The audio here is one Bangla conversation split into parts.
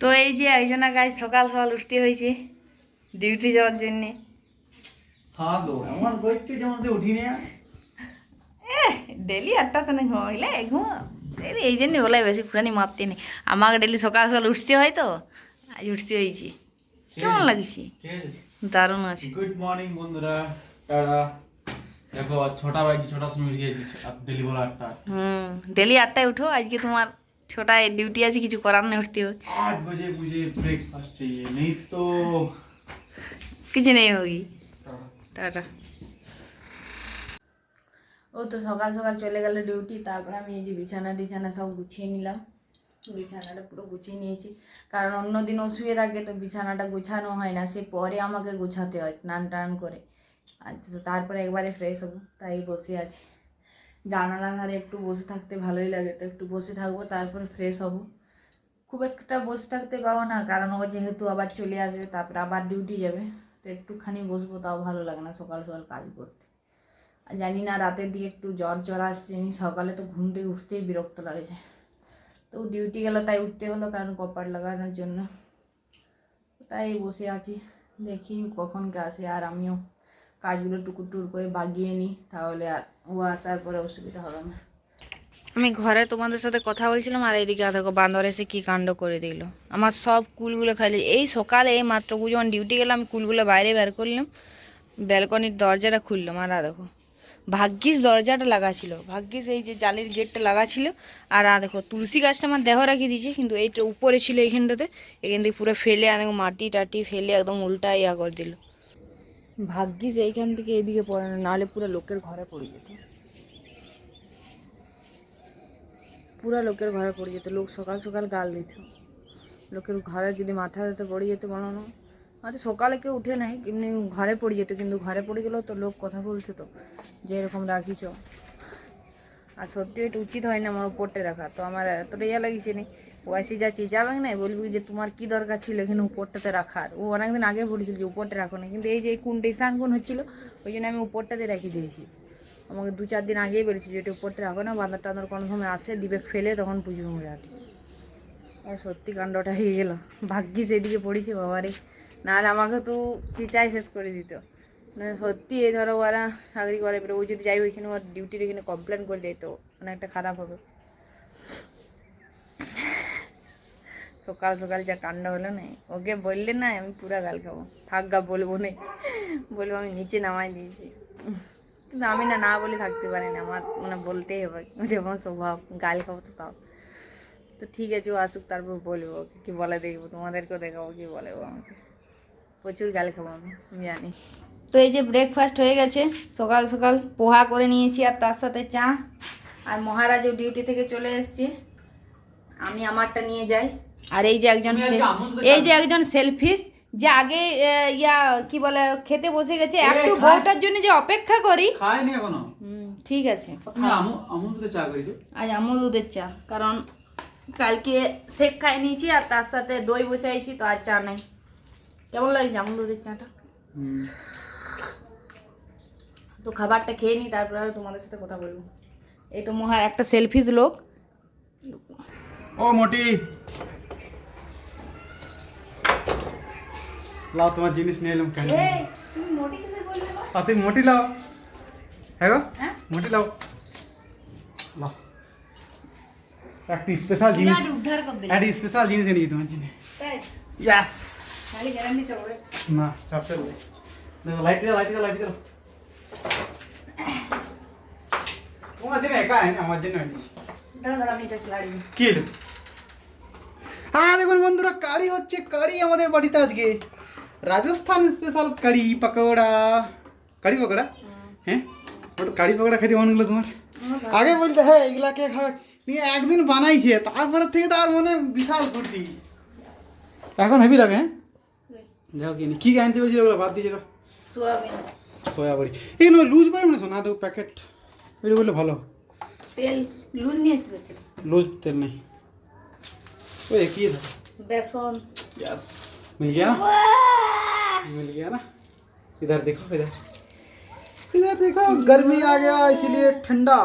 তো এই যে একজনা গাছ সকাল সকাল উঠতে হয়েছে ডিউটি যাওয়ার জন্যে। হ্যাঁ ডেলি আটটা তো না ঘুমাইলে ঘুম এই জন্য বলে বেশি ফুরানি মারতে নেই। আমাকে ডেলি সকাল সকাল উঠতে হয় তো আজ উঠতে হয়েছি। কেমন লাগছে? দারুণ আছে। গুড মর্নিং বন্ধুরা টাটা। দেখো ছটা বাজে ছটার সময় উঠে গেছি ডেলি বলা আটটা। হুম ডেলি আটটায় উঠো আজকে তোমার ছোটায় ডিউটি আছে কিছু করার নেই উঠতে হবে आठ बजे मुझे ब्रेकफास्ट चाहिए नहीं तो কিছু নেই হোগি টাটা ও তো সকাল সকাল চলে গেল ডিউটি তারপরে আমি এই যে বিছানা টিছানা সব গুছিয়ে নিলাম বিছানাটা পুরো গুছিয়ে নিয়েছি কারণ অন্য দিন ও শুয়ে থাকে তো বিছানাটা গুছানো হয় না সে পরে আমাকে গুছাতে হয় স্নান টান করে আচ্ছা তো তারপরে একবারে ফ্রেশ হবো তাই বসে আছি জানালা ধারে একটু বসে থাকতে ভালোই লাগে, তো একটু বসে থাকব, তারপরে ফ্রেশ হব। খুব একটা বসে থাকতে পাবো না, কারণ ও যেহেতু আবার চলে আসবে, তারপরে আবার ডিউটি যাবে, তো একটুখানি বসবো, তাও ভালো লাগে না সকাল সকাল কাজ করতে। আর জানি না রাতের দিকে একটু জ্বর জ্বর আসছে সকালে তো ঘুম থেকে উঠতেই বিরক্ত লাগছে। তো ডিউটি গেল, তাই উঠতে হলো, কারণ কপার লাগানোর জন্য। তাই বসে আছি, দেখি কখন কে আসে, আর আমিও কাজগুলো টুকুর টুকুর করে বাগিয়ে নিই, তাহলে আর ও আসার পরে অসুবিধা হবে না। আমি ঘরে তোমাদের সাথে কথা বলছিলাম আর এইদিকে দেখো বান্দর এসে কি কাণ্ড করে দিল। আমার সব কুলগুলো খাইলে এই সকালে এই মাত্র যখন ডিউটি গেলাম আমি কুলগুলো বাইরে বের করলাম ব্যালকনির দরজাটা খুললাম আর দেখো, ভাগ্যিস দরজাটা লাগা ছিল ভাগ্যিস এই যে জালির গেটটা লাগা ছিল আর দেখো, তুলসী গাছটা আমার দেহ রাখিয়ে দিয়েছে, কিন্তু এইটা উপরে ছিল এইখানটাতে এখান থেকে পুরো ফেলে আর মাটি টাটি ফেলে একদম উল্টা ইয়া করে দিল। ভাগ্যিস এইখান থেকে এদিকে পড়ে না, নাহলে পুরো লোকের ঘরে পড়ে যেত। পুরা লোকের ঘরে পড়ে যেত। লোক সকাল সকাল গাল দিত। লোকের ঘরে যদি মাথা দিতে পড়ে যেত বলো না। হয়তো সকালে কেউ উঠে নাই, এমনি ঘরে পড়ে যেত, কিন্তু ঘরে পড়ে গেলেও তো লোক কথা বলতো তো, যে এরকম রাখিছ আর সত্যি, এটা উচিত হয় না আমার উপরটা রাখা। তো আমার এতটা ইয়া লাগিয়েছে নি ও এসে যা চেঁচাবে না, বলবি যে তোমার কি দরকার ছিল এখানে উপরটাতে রাখার। ও অনেকদিন আগে বলেছিল যে উপরটা রাখো না, কিন্তু এই যে কোনটা ঈশান কোন হচ্ছিল, ওই জন্য আমি উপরটাতে রেখে দিয়েছি। আমাকে দু চার দিন আগেই বলেছি যে এটা উপরটা রাখো না বাঁদর টান্দর কোনো সময় আসে দিবে ফেলে তখন বুঝবে মজাটি আর সত্যি কাণ্ডটা হয়ে গেল ভাগ্যিস এদিকে পড়েছি, বাবারে। নাহলে আমাকে তো চিচাই শেষ করে দিত। না, সত্যি এই ধরো ওরা চাকরি করে ও যদি যাই ওইখানে, ওর ডিউটির এখানে কমপ্লেন করে দেয় তো অনেকটা খারাপ হবে। সকাল সকাল যা কাণ্ড হলো না, ওকে বললে না আমি পুরা গাল খাব। থাক গা, বলব না। বলব আমি নিচে নামাই দিয়েছি। কিন্তু আমি না না বলে থাকতে পারি না। আমার মানে বলতেই হবে, যেমন স্বভাব, গাল খাব তো তাও। তো ঠিক আছে, ও আসুক, তারপর বলব ওকে, কি বলে দেখব, তোমাদেরকেও দেখাবো, কি বলে আমাকে। প্রচুর গাল খাব আমি জানি। তো এই যে ব্রেকফাস্ট হয়ে গেছে, সকাল সকাল পোহা করে নিয়েছি আর তার সাথে চা। আর মহারাজও ডিউটি থেকে চলে এসছে। আমি আমারটা নিয়ে যাই। আর এই যে একজন এই যে একজন সেলফিশ যে আগে ইয়া কি বলে খেতে বসে গেছে একটু বউটার জন্য যে অপেক্ষা করি। খায়নি এখনও। ঠিক আছে। আমুল চা আজ আমুল দুধের চা কারণ কালকে শেক খাই নিয়েছি আর তার সাথে দই বসাইছি তো আর চা নেই। কেমন লাগছে আমুল দুধের চাটা? তো খাবারটা খেয়ে নিই তারপর আর তোমাদের সাথে কথা বলব। এই তো মহা একটা সেলফিস লোক। ও মোটি লাও তোমার জিনিস নিয়ে এলাম কেন? আর তুমি মোটি লাও হ্যাঁ গো মোটি লাও লাও একটি স্পেশাল জিনিস একটি স্পেশাল জিনিস এনেছি তোমার জন্য ইয়াস না চাপ চলবে লাইট দাও লাইট দাও লাইট দাও তোমার জন্য একা আমার জন্য দিই। কি হ্যাঁ দেখুন বন্ধুরা কারি হচ্ছে কারি আমাদের বাড়িতে আজকে রাজস্থান স্পেশাল কারি পকোড়া কারি পকোড়া হ্যাঁ ওটা কারি পকোড়া খাইতে মনে হলো তোমার আগে বলতে হ্যাঁ এগুলা কে খাবে নিয়ে একদিন বানাইছে তারপরে থেকে তার মনে বিশাল ফুর্তি এখন হেভি লাগে হ্যাঁ দেখো কি কি আনতে বলছিল ওগুলো বাদ দিয়েছিল সোয়াবিন সয়া বড়ি এগুলো লুজ পারে মানে শোনা তো প্যাকেট ওইটা বললে ভালো তেল লুজ নিয়ে আসতে পারতে लूज तेल नहीं वो एक ही था বেসন यस मिल गया ना? मिल गया ना? इधर देखो इधर। इधर देखो गर्मी आ गया इसीलिए ठंडा।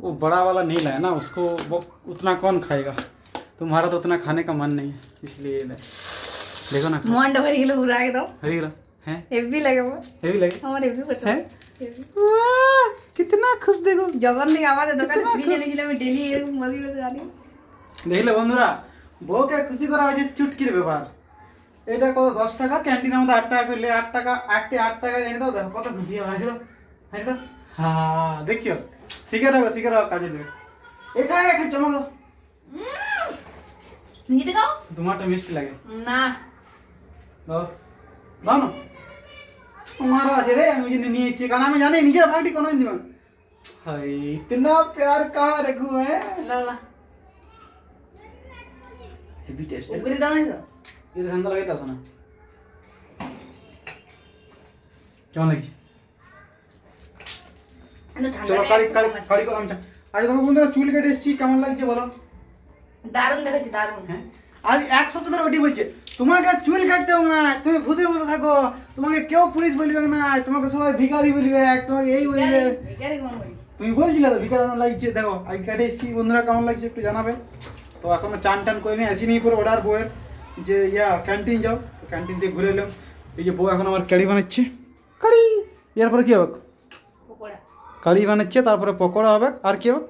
वो बड़ा वाला नहीं लाया ना उसको वो उतना कौन खाएगा? तुम्हारा तो उतना खाने का मन नहीं है इसलिए देखो ना। मोंड भर किलो पूरा के दो हरी किलो हैं? एवी लगे वो। एवी लगे? हमारे एवी बचा। है? वाह कितना खुश देखो। जगन ने आवाज़ दे दो कल फ्री लेने के लिए मैं डेली मजी बजा रही देख ले बंदूरा বউকে খুশি করা হয়েছে চুটকির ব্যাপার। এটা কত দশ টাকা? ক্যান্টিনের মধ্যে আট টাকা করলে আট টাকা আটটি আট টাকা এনে দাও দেখো কত খুশি হবে হাসি দাও হাসি দাও। হ্যাঁ দেখছ শিখে রাখো শিখে রাখো কাজে দেবে। একা একা চমক। নিজে খাও? তোমারটা মিষ্টি লাগে। না। দাও। দাও না তোমারও আছে রে আমি জেনে নিয়ে এসেছি কারণ আমি জানি নিজের ভাগটি কোনো দিন হাই ইতনা প্যার কাহা রাখু হ্যাঁ? হেভি টেস্ট উপরে দাও না এটা ঠান্ডা লাগে শোনা কেমন লাগছে? চলো কারি চা আজ দেখো বন্ধুরা চুল কেটে এসেছি কেমন লাগছে বলো? দারুণ দেখেছি দারুণ। হ্যাঁ? আজ এক সপ্তাহ ধরে ওটি বলছে তোমাকে আর চুল কাটতে হবে না তুমি ভূতের মতো থাকো তোমাকে কেউ পুলিশ বলবে না তোমাকে সবাই ভিখারি বলবে তোমাকে এই বলবে। তুমি বলছিলে তো ভিখারি লাগছে? দেখো আজ কাটে এসেছি বন্ধুরা কেমন লাগছে একটু জানাবে। তো এখনও চান টান করে নিয়ে আসিনি পরে অর্ডার বউয়ের যে ইয়া ক্যান্টিন যাও তো ক্যান্টিন থেকে ঘুরে এলাম। এই যে বউ এখন আমার কাড়ি বানাচ্ছে। কাড়ি এরপরে কি হবে? পকোড়া। কাড়ি বানাচ্ছে তারপরে পকোড়া হবে। আর কি হবে?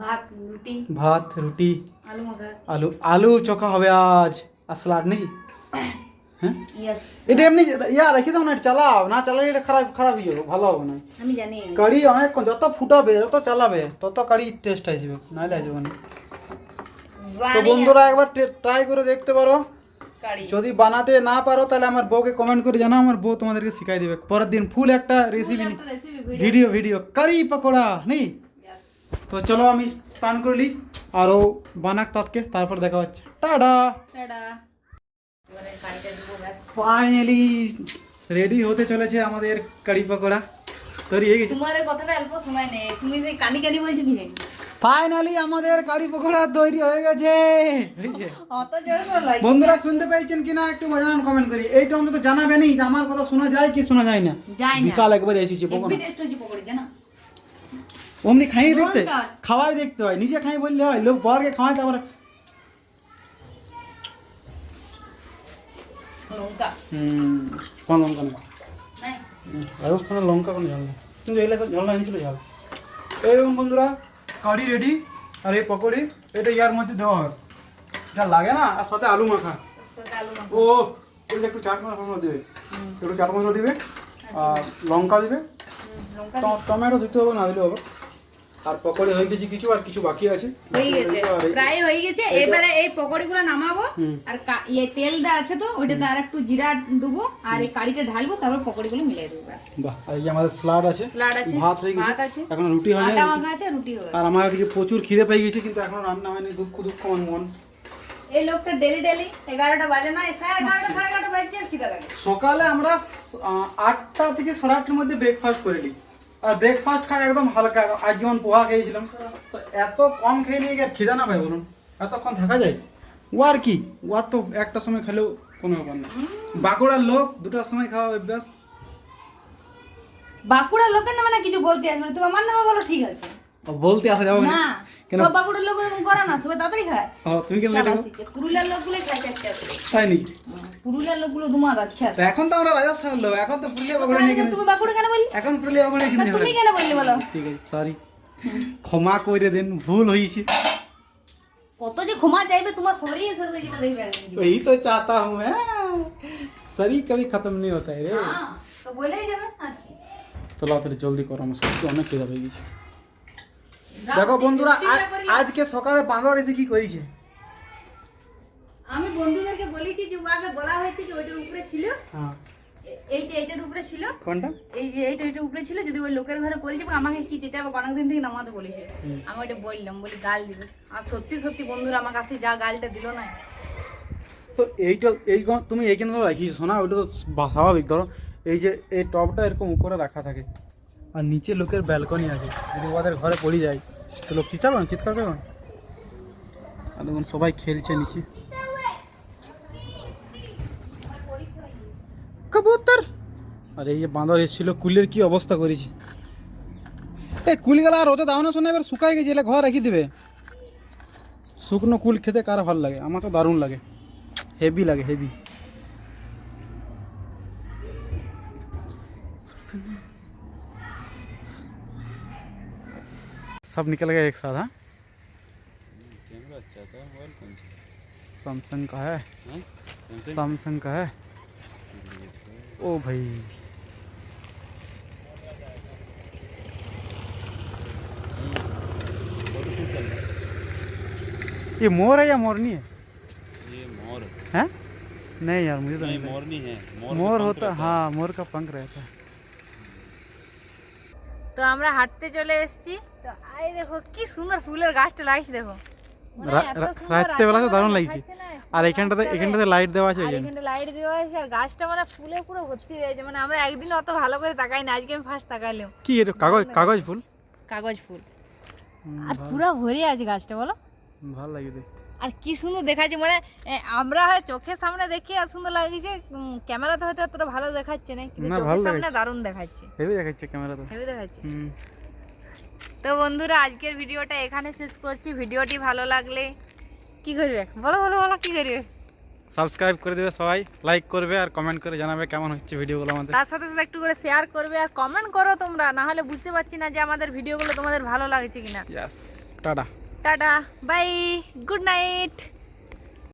ভাত রুটি। ভাত রুটি। আলু মাখা। আলু আলু চোখা হবে আজ। আর স্যালাড নাকি হ্যাঁ? ইয়েস এটা এমনি ইয়া রেখে দাও না এটা চালাও। না চালালে এটা খারাপ খারাপ হয়ে যাবে ভালো হবে না। আমি জানি। কাড়ি অনেক যত ফুটাবে যত চালাবে তত কাড়ি টেস্ট আসবে নাহলে আসবে না। তো বন্ধুরা একবার ট্রাই করে দেখতে পারো। যদি বানাতে না পারো তাহলে আমার বউকে কমেন্ট করে জানাও আমার বউ তোমাদেরকে শিখাই দেবে। পরের দিন ফুল একটা recipe video video curry pakora নেই? তো চলো আমি স্নান করে নিই আরও বানাক তাতকে তারপর দেখা হচ্ছে। টাটা! ফাইনালি রেডি হতে চলেছে আমাদের কারি পকোড়া। তৈরি হয়ে গেছে। তোমার কথাটা অল্প সময় নেই। তুমি সেই কানি কানি বলছো কি ফাইনালি আমাদের কারি পকোড়া তৈরি হয়ে গেছে। বন্ধুরা শুনতে পেয়েছেন কিনা একটু জানান কমেন্ট করি। এইটা অন্তত জানাবেনই যে আমার কথা শোনা যায় কি শোনা যায় না। বিশাল একবার এসেছে পকোড়া। অমনি খাইয়ে দেখতে খাওয়াই দেখতে হয় নিজে খাই বললে হয় লোক বরকে খাওয়াই তারপরে লঙ্কা। হুম কোন লঙ্কা নেই রাজস্থানের লঙ্কা কোনো ঝাল নেই? কিন্তু এই লেখা ঝাল না এনেছিল ঝাল। এই দেখুন বন্ধুরা কারি রেডি আর এই পকোড়ি এটা ইয়ার মধ্যে দেওয়া হয়। যা লাগে না আর সাথে আলু মাখা। ও একটু চাট মশলা দেবে। একটু চাট মশলা দিবে আর লঙ্কা দিবে। টমেটো দিতে হবে না দিলে হবে। আর পকোড়ি হয়ে গেছে কিছু আর কিছু বাকি আছে। হয়ে গেছে। প্রায় হয়ে গেছে। এবারে এই পকোড়িগুলো নামাবো। আর কা- ইয়ে তেলটা আছে তো ওইটাতে আর একটু জিরা দেবো আর এই কারিটা ঢালবো তারপর পকোড়িগুলো মিলিয়ে দেবো বাহ আর এই যে আমাদের স্লাড আছে স্যালাড আছে ভাত হয়ে ভাত গেছে আছে। এখন রুটি হয় আটা মাখা আছে রুটি হবে। আর আমার এদিকে প্রচুর খিদে পেয়ে গেছে কিন্তু এখন রান্না হয়নি দুঃখ দুঃখ মন মন। এই লোকটা ডেলি ডেলি এগারোটা বাজে না সাড়ে এগারোটা সাড়ে এগারোটা বাজছে আর খিদে লাগে। সকালে আমরা আটটা থেকে সাড়ে আটটার মধ্যে ব্রেকফাস্ট করে নিই। আর ব্রেকফাস্ট খাই একদম হালকা আজ যেমন পোহা খেয়েছিলাম তো এত কম খেয়ে নিয়ে গিয়ে আর খিদে না পাই বলুন? এতক্ষণ থাকা যায়? ও আর কি? ও আর তো একটা সময় খেলেও কোনো ব্যাপার না। বাঁকুড়ার লোক দুটার সময় খাওয়া অভ্যাস। বাঁকুড়ার লোকের নামে না কিছু বলতে আসবে তুমি আমার নামে বলো ঠিক আছে। বলতে আসা যাবে না কেন? সব বাকুড়ের লোক এরকম করে না সবাই তাড়াতাড়ি খায়। ও তুমি কেন লেট পুরুলিয়ার লোকগুলো খায় চাচ্ছে তাই নি পুরুলিয়ার লোকগুলো দুমা আচ্ছা তো এখন তো আমরা রাজস্থানের লোক এখন তো পুরুলিয়া বাকুড়ে নিয়ে কেন তুমি বাকুড়ে কেন বললি? এখন পুরুলিয়া বাকুড়ে কেন তুমি কেন বললি বলো? ঠিক আছে সরি ক্ষমা করে দেন ভুল হয়েছে। কত যে ক্ষমা চাইবে তোমার সরি এসে যাবে দেখবে ওই তো চাতা হুম হ্যাঁ। সরি কবি খতম নেই হতা রে। হ্যাঁ, তো বলেই যাবে তো লাও জলদি করো আমার সত্যি অনেক খিদা পেয়ে গেছে। দেখো দিন বন্ধুরা। আজকে সকালে বাঁদর এসে কি করেছে? আমি বন্ধুদেরকে বলেছি যে ও আগে বলা হয়েছে যে ওইটার উপরে ছিল। হ্যাঁ। এইটা এইটার উপরে ছিল। কোনটা? এই যে এইটা এইটার উপরে ছিল যদি ওই লোকের ঘরে পড়ে যাবে আমাকে কি চেঁচাবে? অনেকদিন থেকে নামাতে বলেছে। আমি ওইটা বললাম বলি গাল দিবে। আর সত্যি সত্যি বন্ধুরা আমার কাছে যা গালটা দিল না। তো এইটা এই তুমি এইখানে ধরো রাখিস শোনা ওইটা তো স্বাভাবিক ধরো। এই যে এই টপটা এরকম উপরে রাখা থাকে। আর নিচে লোকের ব্যালকনি আছে যদি ওদের ঘরে পড়ে যায়। তো লোক চিৎকার চিৎকার করবে আর দেখুন সবাই খেলছে নিচে। কবুতর! আর এই যে বাঁদর এসেছিল, কুলের কি অবস্থা করেছি? এই কুলগুলা আর রোদে দাও না শোনা এবার শুকাই গেছে, এলে ঘর রেখে দেবে। শুকনো কুল খেতে কার ভালো লাগে? আমার তো দারুণ লাগে। হেভি লাগে হেভি सब निकल गया एक साथ हाँ? कैमरा अच्छा था मोबाइल कौन सा? सैमसंग का है। हाँ? सैमसंग का है। ओ भाई। ये मोर है या मोरनी है? है। ये मोर। हैं? नहीं यार मुझे तो नहीं नहीं मोर नहीं है। मोर मोर होता है। हाँ मोर का पंख रहता है। তো আমরা হাঁটতে চলে এসেছি। তো আই দেখো কি সুন্দর ফুলের গাছটা লাগিয়েছে দেখো। মানে রা- এত রা- সুন্দর রাত্রেবেলা তো দারুণ লাগছে। আর এখানটাতে এখানটাতে লাইট দেওয়া আছে এখানটা লাইট দেওয়া আছে আর গাছটা মানে ফুলে পুরো ভর্তি হয়েছে মানে আমরা একদিন অত ভালো করে তাকাই না আজকে আমি ফার্স্ট তাকাইলাম। কি এটা কাগজ কাগজ ফুল? কাগজ ফুল। আর পুরো ভরে আছে গাছটা বলো। ভালো লাগে দেখতে। আর কি সুন্দর দেখাচ্ছে মানে আমরা হয় চোখের সামনে দেখি আর সুন্দর লাগছে ক্যামেরাতে হয়তো অতটা ভালো দেখাচ্ছে না কিন্তু চোখের সামনে দারুণ দেখাচ্ছে। হেভি দেখাচ্ছে ক্যামেরা তো হেবি দেখাচ্ছে তো বন্ধুরা আজকের ভিডিওটা এখানে শেষ করছি। ভিডিওটি ভালো লাগলে কি করবে? বলো বলো বলো কি করবে? সাবস্ক্রাইব করে দেবে সবাই লাইক করবে আর কমেন্ট করে জানাবে কেমন হচ্ছে ভিডিওগুলো আমাদের। তার সাথে সাথে একটু করে শেয়ার করবে আর কমেন্ট করো তোমরা না হলে বুঝতে পারছি না যে আমাদের ভিডিওগুলো তোমাদের ভালো লাগছে কিনা। Yes tata. Tata bye good night